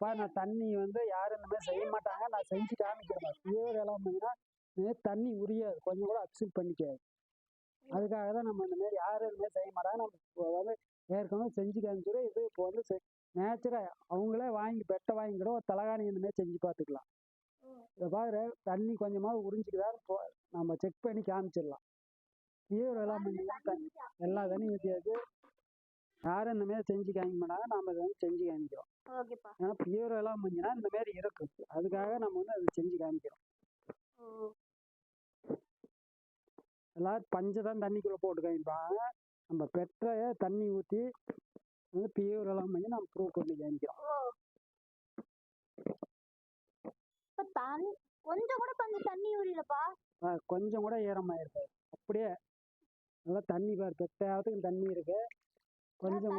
அப்பா நான் தண்ணி வந்து யாரும் இந்த மாதிரி செய்ய மாட்டாங்க. நான் செஞ்சு காமிக்கிறேன் இந்த மாதிரி தண்ணி உரியாது. கொஞ்சம் கூட அக்செப்ட் பண்ணிக்காது. அதுக்காக தான் நம்ம இந்த மாதிரி யாரும் இந்த மாதிரி செய்ய மாட்டாங்க. நம்ம வந்து ஏற்கனவே செஞ்சு காமிச்சிடும் இது இப்போ வந்து நேச்சராக அவங்களே வாங்கி பெட்டை வாங்கி கூட ஒரு தலகாணி இந்த மாதிரி செஞ்சு பார்த்துக்கலாம். இதை பாரு தண்ணி கொஞ்சமாக உறிஞ்சிக்குதான்னு போ நம்ம செக் பண்ணி காமிச்சிடலாம். தண்ணி எல்லா தண்ணியும் ஊற்றியாச்சு யாரும் இந்த மாதிரி செஞ்சு காமிக்க மாட்டாங்க நம்ம இதை வந்து செஞ்சு காமிக்கிறோம். ஓகேப்பா. ஏன்னா பியூர் எல்லாம் பண்ணினா இந்த மாதிரி இருக்கும் அதுக்காக நம்ம வந்து அதை செஞ்சு காமிக்கிறோம். எல்லாரும் பஞ்சை தான் தண்ணிக்குள்ளே போட்டு காமிப்பாங்க நம்ம பெட்ரைய தண்ணி ஊற்றி வந்து பியூர் எல்லாம் பண்ணி நம்ம ப்ரூவ் பண்ணி காமிக்கிறோம். கொஞ்சம் கூட கொஞ்சம் தண்ணி அஹ் கொஞ்சம் கூட ஈரமாக இருக்காது அப்படியே நல்லா தண்ணி பாரு. பெட்டையாவதுக்கு தண்ணி இருக்கு. கொஞ்சம்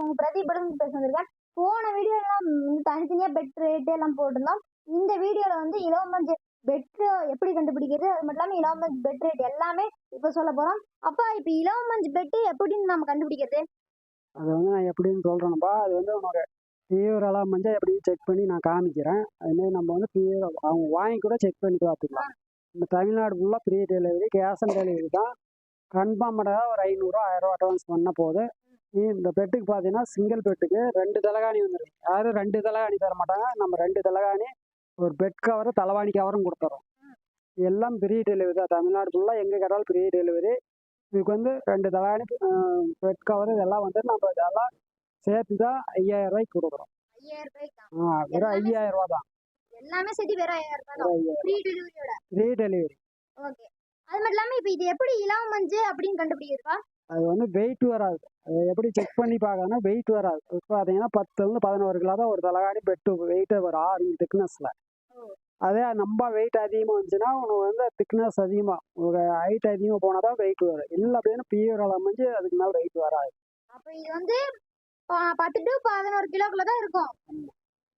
உங்க பிரதீபடம் பேச வந்திருக்கேன். போன வீடியோலாம் தனித்தனியா பெட் ரேட் எல்லாம் போட்டிருந்தோம். இந்த வீடியோல வந்து இலவமஞ்சு பெட் எப்படி கண்டுபிடிக்கிறது? அது மட்டும் இல்லாம இலவமஞ்சு பெட் ரேட் எல்லாமே இப்ப சொல்ல போறோம். அப்பா இப்ப இலவமஞ்சு பெட் எப்படின்னு நம்ம கண்டுபிடிக்கிறது? அது வந்து நான் எப்படின்னு சொல்கிறேன்ப்பா அது வந்து உன்னோட எல்லாம் மஞ்சள் எப்படி செக் பண்ணி நான் காமிக்கிறேன். அதுமாரி நம்ம வந்து பியூர் அவங்க வாங்கி கூட செக் பண்ணி பார்த்துக்கலாம். இந்த தமிழ்நாடு ஃபுல்லாக free delivery cash on delivery தான். கன்ஃபார்ம் பண்ணால் ஒரு ஐநூறுரூவா ஆயிரரூவா அட்வான்ஸ் பண்ண போகுது நீ இந்த பெட்டுக்கு பார்த்தீங்கன்னா சிங்கிள் பெட்டுக்கு ரெண்டு தலைகாணி வந்துருக்கு யாரும் ரெண்டு தலைகாணி தர மாட்டாங்க நம்ம ரெண்டு தலைகாணி ஒரு பெட் கவரு தலைவாணி கவரும் கொடுத்துறோம். எல்லாம் ஃப்ரீ டெலிவரி தான். தமிழ்நாடு ஃபுல்லாக எங்கே கேட்டாலும் ஃப்ரீ டெலிவரி இதுக்கு வந்து ரெண்டு தலைகாணி பெட் கவர் இதெல்லாம் வந்து நம்ம இதெல்லாம் சேர்த்து தான் ஐயாயிரம் ரூபாய்க்கு கொடுக்குறோம். ஆ வெறும் ஐயாயிரம் ரூபா தான். எல்லாமே சேர்த்து வெறும் ஐயாயிரம் டெலிவரியோட ஃப்ரீ டெலிவரி ஓகே அது மட்டும் இல்லாம இப்ப இது எப்படி இலவமஞ்சு அப்படின்னு கண்டுபிடிக்கிறதுப்பா அது வந்து வெயிட் வராது. அது எப்படி செக் பண்ணி பார்க்கணும்னா வெயிட் வராது. இப்போ பார்த்தீங்கன்னா பத்துலேருந்து பதினோரு கிலோ தான் ஒரு தலைகாணி பெட்டு வெயிட்டே வரும் ஆறு திக்னஸில். அதே நம்ம வெயிட் அதிகமாக வந்துச்சுன்னா உனக்கு வந்து திக்னஸ் அதிகமாக உனக்கு ஹைட் அதிகமாக போனால் தான் வெயிட் வரும். இல்லை அப்படின்னு பியூர் அமைஞ்சு அதுக்கு மேலே வெயிட் வராது. அப்ப இது வந்து பத்து டு பதினோரு கிலோக்குள்ள தான் இருக்கும்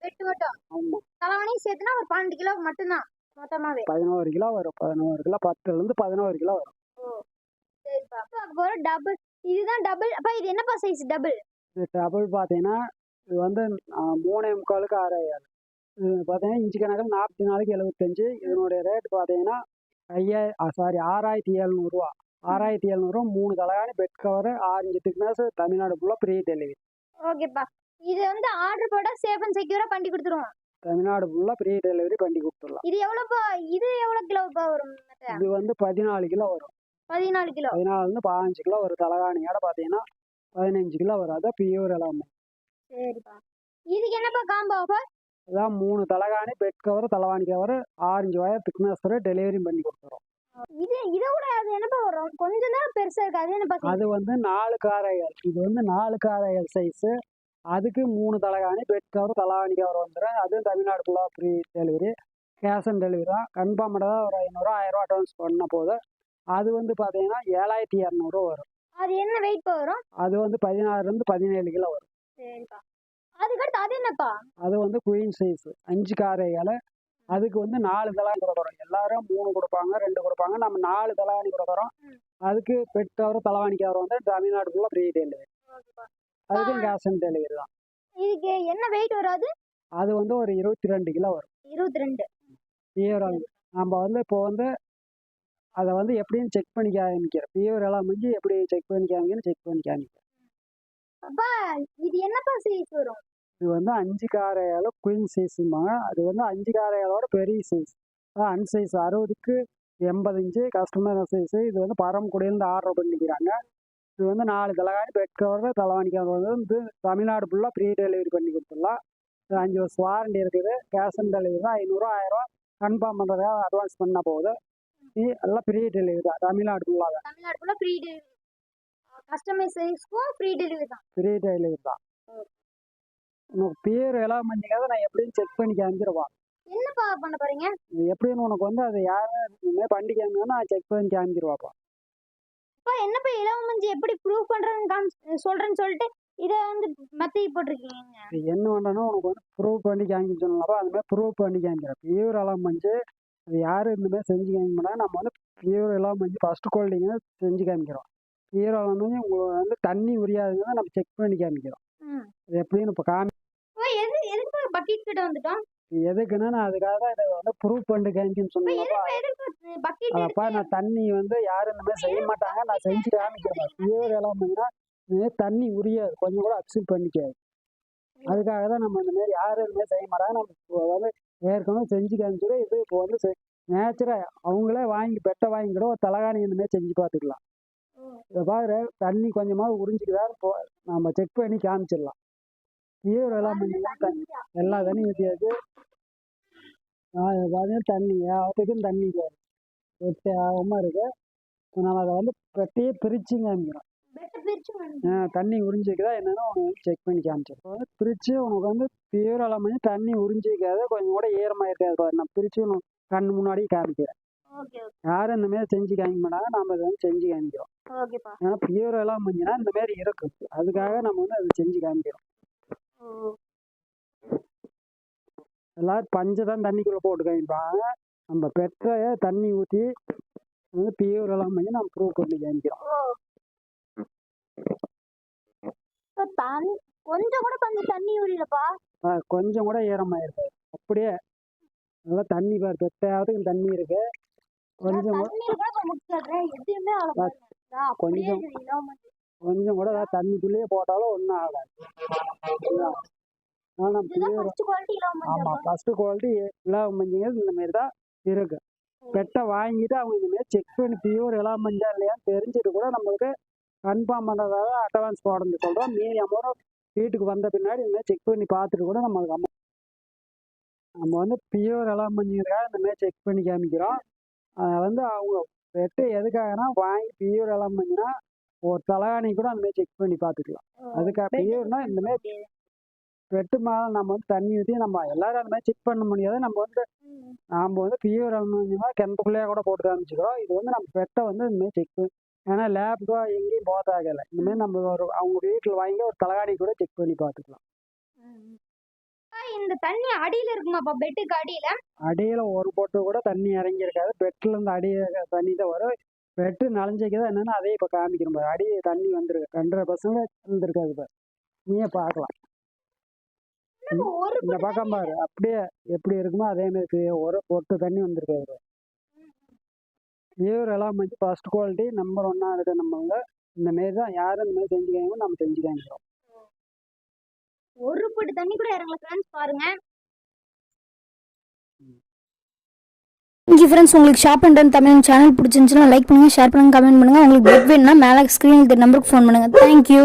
பெட் மட்டும். ஆமாம் தலைவனையும் சேர்த்துனா ஒரு பன்னெண்டு கிலோ மட்டும்தான். மொத்தமாவே? பதினோரு கிலோ வரும். பதினோரு கிலோ பத்துலேருந்து பதினோரு கிலோ வரும். சரிப்பா அப்போ டபுள் இதுதான் டபுள் அப்பா இது என்னப்பா சைஸ் டபுள் இது டபுள் பார்த்தீங்கன்னா இது வந்து மூணே முக்காலுக்கு ஆறாயிரம் இது பார்த்தீங்கன்னா இன்ச்சு கணக்கில் நாற்பத்தி நாலுக்கு எழுபத்தஞ்சு இதனுடைய ரேட் பார்த்தீங்கன்னா ஐயாயிரம் சாரி ஆறாயிரத்தி எழுநூறுவா. ஆறாயிரத்தி எழுநூறுவா மூணு தலைகாணி bed cover orange thickness Tamil Nadu ஃபுல்லாக ஃப்ரீ டெலிவரி ஓகேப்பா இது வந்து ஆர்டர் போட்டா சேஃப் அண்ட் செக்யூரா பண்ணி கொடுத்துருவோம். தமிழ்நாடு ஃபுல்லாக ஃப்ரீ டெலிவரி பண்ணி கொடுத்துடலாம். இது எவ்வளோப்பா இது எவ்வளோ கிலோப்பா வரும்? இது வந்து பதினாலு கிலோ வரும். பதினாலு கிலோ? பதினாலுலேருந்து பதினஞ்சு கிலோ ஒரு தலைகாணியோட பார்த்தீங்கன்னா பதினஞ்சு கிலோ வரும். அதான் பியூர் எல்லாமே. சரிப்பா. இதுக்கு என்னப்பா காம்போ ஆஃபர் அதான் மூணு தலைகாணி bed cover தலைவாணி cover orange wire thickness delivery பண்ணி கொடுத்துறோம். இது இதை விட அது என்னப்பா வரும்? கொஞ்சம் தான் பெருசா இருக்கு. அது என்னப்பா? அது வந்து நாலு காரைகள் இது வந்து நாலு காரைகள் சைஸு அதுக்கு மூணு தலைகாணி பெட் கவர் கவர் வந்துடும் அதுவும் தமிழ்நாடு ஃபுல்லாக free delivery cash on delivery தான். கன்ஃபார்ம் தான் ஒரு ஐநூறுரூவா ஆயிரரூவா அட்வான்ஸ் பண்ண போது அது வந்து பார்த்தீங்கன்னா ஏழாயிரத்தி இரநூறுவா வரும். அது என்ன வெயிட் வரும்? அது வந்து பதினாறுலேருந்து பதினேழு கிலோ வரும். சரிப்பா. அதுக்கடுத்து அது என்னப்பா? அது வந்து குயின் சைஸ் அஞ்சு காரைகள். அதுக்கு வந்து நாலு தலாணி கொடுக்குறோம் எல்லாரும் மூணு கொடுப்பாங்க ரெண்டு கொடுப்பாங்க. நம்ம நாலு தலாணி கொடுக்குறோம். அதுக்கு பெட் கவர் தலைவாணி கவர் வந்து தமிழ்நாடு ஃபுல்லாக ஃப்ரீ டெலிவரி அதுக்கும் கேஷ் ஆன் டெலிவரி தான். இதுக்கு என்ன வெயிட் வராது அது? வந்து ஒரு இருபத்தி ரெண்டு கிலோ வரும். இருபத்தி ரெண்டு பியூர் நம்ம வந்து இப்போ வந்து அதை வந்து எப்படின்னு செக் பண்ணி காமிக்கிறோம் பியூர் எல்லாம் முடிஞ்சு எப்படி செக் பண்ணி காமிக்கணும் செக் பண்ணி காமிக்கிறோம் அப்பா இது என்னப்பா சைஸ் வரும்? இது வந்து அஞ்சு காரையால குயின் சைஸும்பாங்க அது வந்து அஞ்சு காரையாலோட பெரிய சைஸ் அன் சைஸ் அறுபதுக்கு எண்பது இன்ச்சு கஸ்டமர் சைஸு இது வந்து பரமக்குடியிலேருந்து ஆர்டர் பண்ணிக்கிறாங்க. இது வந்து நாலு தலைகாணி பெட் கவர் தலைவாணி கவர் வந்து தமிழ்நாடு ஃபுல்லாக ஃப்ரீ டெலிவரி பண்ணி கொடுத்துடலாம். அஞ்சு வருஷம் வாரண்டி இருக்குது. கேஷ் ஆன் டெலிவரி தான் ஐநூறுரூவா ஆயிரரூவா கன்ஃபார்ம் பண்ணுறதுக்காக அட்வான்ஸ் பண்ணால் போகுது. இது எல்லாம் ஃப்ரீ டெலிவரி தான். தமிழ்நாடு ஃபுல்லாக தமிழ்நாடு ஃபுல்லாக ஃப்ரீ டெலிவரி கஸ்டமைஸ் சைஸ்க்கும் ஃப்ரீ டெலிவரி தான். ஃப்ரீ டெலிவரி தான். உனக்கு பேர் எல்லாம் பண்ணிக்காத நான் எப்படின்னு செக் பண்ணி காமிக்கிறவா என்னப்பா பண்ண போறீங்க? எப்படின்னு உனக்கு வந்து அது யாரும் காமிக்கணும் நான் செக் பண்ணி அப்பா என்னப்பா இளவமஞ்சி எப்படி ப்ரூவ் பண்றேன்னு காமி சொல்றேன்னு சொல்லிட்டு இதை வந்து மத்தி போட்டிருக்கீங்க. என்ன பண்ணணும் உனக்கு வந்து ப்ரூவ் பண்ணி காமிக்க சொன்னாப்பா அந்த மாதிரி ப்ரூவ் பண்ணி காமிக்கிறேன். பியூர் எல்லாம் மஞ்சு அது யாரும் இந்த மாதிரி செஞ்சு காமிக்க மாட்டாங்க நம்ம வந்து பியூர் எல்லாம் மஞ்சு ஃபஸ்ட்டு குவாலிட்டிங்க செஞ்சு காமிக்கிறோம். பியூர் எல்லாம் மஞ்சு உங்களுக்கு வந்து தண்ணி உரியாதுங்க நம்ம செக் பண்ணி காமிக்கிறோம். அது எப்படின்னு இப்போ காமி எது பக்கெட் கிட்ட வந்துட்டோம்? எதுக்குன்னா நான் அதுக்காக தான் இதை வந்து ப்ரூவ் எதுக்கு பக்கெட் அதப்பா நான் தண்ணி வந்து யாரும் இந்த மாதிரி செய்ய மாட்டாங்க. நான் செஞ்சு காமிக்கிறேன் பியூர் எல்லாம் பண்ணீங்கன்னா தண்ணி உரியாது. கொஞ்சம் கூட அப்செட் பண்ணிக்காது. அதுக்காக தான் நம்ம இந்த மாதிரி யாரும் இந்த மாதிரி செய்ய மாட்டாங்க. நம்ம வந்து ஏற்கனவே செஞ்சு காமிச்சிடும் இது இப்போ வந்து நேச்சராக அவங்களே வாங்கி பெட்டை வாங்கி கூட ஒரு தலகாணி இந்த மாதிரி செஞ்சு பார்த்துக்கலாம். இதை பாரு தண்ணி கொஞ்சமாக உறிஞ்சிக்குதா இப்போ நம்ம செக் பண்ணி காமிச்சிடலாம். பியூர் எல்லாம் தண்ணி எல்லா தண்ணியும் ஊற்றியாச்சு பார்த்தீங்கன்னா தண்ணி யாத்துக்கும் தண்ணி ஆகாமல் இருக்கு. நம்ம அதை வந்து பெட்டையே பிரித்து காமிக்கிறோம் பிரிச்சு ஆ, தண்ணி உறிஞ்சிக்குதா என்னன்னு உனக்கு செக் பண்ணி காமிச்சிடும் வந்து பிரித்து உனக்கு வந்து பியூர் பண்ணி தண்ணி உறிஞ்சிக்காது கொஞ்சம் கூட ஈரமாக இருக்காது நான் பிரித்து உனக்கு கண்ணு முன்னாடி காமிக்கிறேன். யாரும் இந்த மாதிரி செஞ்சு காமிக்க மாட்டாங்க நம்ம இதை வந்து செஞ்சு காமிக்கிறோம். ஏன்னா பியூர் எல்லாம் பண்ணினா இந்த மாதிரி இருக்கும். அதுக்காக நம்ம வந்து அதை செஞ்சு காமிக்கிறோம். எல்லாரும் பஞ்சை தான் தண்ணிக்குள்ளே போட்டு காமிப்பாங்க நம்ம பெட்ரைய தண்ணி ஊற்றி வந்து பியூர் எல்லாம் பண்ணி நம்ம ப்ரூவ் பண்ணி காமிக்கிறோம். கொஞ்சம் கூட கொஞ்சம் தண்ணி ஆ, கொஞ்சம் கூட ஈரமாக இருக்காது அப்படியே நல்லா தண்ணி பாரு பெட்டையாவதுக்கு தண்ணி இருக்கு. கொஞ்சம் கொஞ்சம். கொஞ்சம் கூட தண்ணிக்குள்ளேயே போட்டாலும் ஒன்றும் ஆகாது. ஆனால் பியூர் ஃபர்ஸ்ட் குவாலிட்டி இல்லாம ஆமாம் ஃபஸ்ட்டு குவாலிட்டி இலாம் மஞ்சங்கிறது இந்த மாதிரி தான் இருக்கு. பெட்டை வாங்கிட்டு அவங்க இந்த மாதிரி செக் பண்ணி பியூர் இலாம் மஞ்சா இல்லையான்னு தெரிஞ்சுட்டு கூட நம்மளுக்கு கன்ஃபார்ம் பண்ணுறதாக அட்வான்ஸ் போடணும்னு சொல்கிறோம் மீதி அமௌண்ட் வீட்டுக்கு வந்த பின்னாடி இந்த மாதிரி செக் பண்ணி பார்த்துட்டு கூட நம்மளுக்கு அமௌண்ட் நம்ம வந்து பியூர் இலாம் மஞ்சிங்கிறதுக்காக இந்த மாதிரி செக் பண்ணி காமிக்கிறோம். அதை வந்து அவங்க பெட்டு எதுக்காகனா வாங்கி பியூர் இலாம் மஞ்சினா ஒரு தலகாணி கூட அந்த மாதிரி செக் பண்ணி பார்த்துக்கலாம். அதுக்காக பியூர்னா இந்த பெட்டு மேலே நம்ம வந்து தண்ணி ஊற்றி நம்ம எல்லாரும் அந்த மாதிரி செக் பண்ண முடியாது. நம்ம வந்து நாம் வந்து அலுமினியமா கிணத்துக்குள்ளேயே கூட போட்டு காமிச்சிக்கிறோம் இது வந்து நம்ம பெட்டை வந்து இந்த மாதிரி செக் ஏன்னா லேப்க்கோ எங்கேயும் போக தேவையில்ல. இந்த மாதிரி நம்ம ஒரு அவங்க வீட்டில் வாங்கி ஒரு தலகாணி கூட செக் பண்ணி பார்த்துக்கலாம். இந்த தண்ணி அடியில இருக்குமாப்பா? பெட்டுக்கு அடியில? அடியில் ஒரு பொட்டு கூட தண்ணி இறங்கி இருக்காது பெட்டில் இருந்து அடி தண்ணி தான் வரும். பெட்டு நனைஞ்சிக்கதான் என்னன்னா அதே இப்போ காமிக்கணும் பாரு. அடி தண்ணி வந்திருக்கு ரெண்டரை பர்சன்ட் இருந்திருக்காது பார்க்கலாம் நம்ம ஒரு இந்த பக்கம் பாரு. அப்படியே எப்படி இருக்குமோ அதே மாதிரி ஒரு பொட்டு தண்ணி வந்திருக்காது பியூர் எல்லாம் வந்து ஃபர்ஸ்ட் குவாலிட்டி நம்பர் ஒன்னா இருக்கு நம்ம வந்து இந்த மாரி தான் யாரும் இந்த மாதிரி செஞ்சுக்காங்க நம்ம செஞ்சு காமிக்கிறோம் ஒரு பொட்டு தண்ணி கூட இறங்கல ஃப்ரெண்ட்ஸ் பாருங்க. தேங்க்யூ ஃப்ரெண்ட்ஸ் உங்களுக்கு ஷாப் அண்ட் தமிழ் சேனல் பிடிச்சிருந்துச்சுன்னா லைக் பண்ணுங்கள் ஷேர் பண்ணுங்கள் கமெண்ட் பண்ணுங்கள் உங்களுக்கு பெட் வேணும்னா மேலே ஸ்க்ரீனுக்கு நம்பருக்கு ஃபோன் பண்ணுங்கள் தேங்க்யூ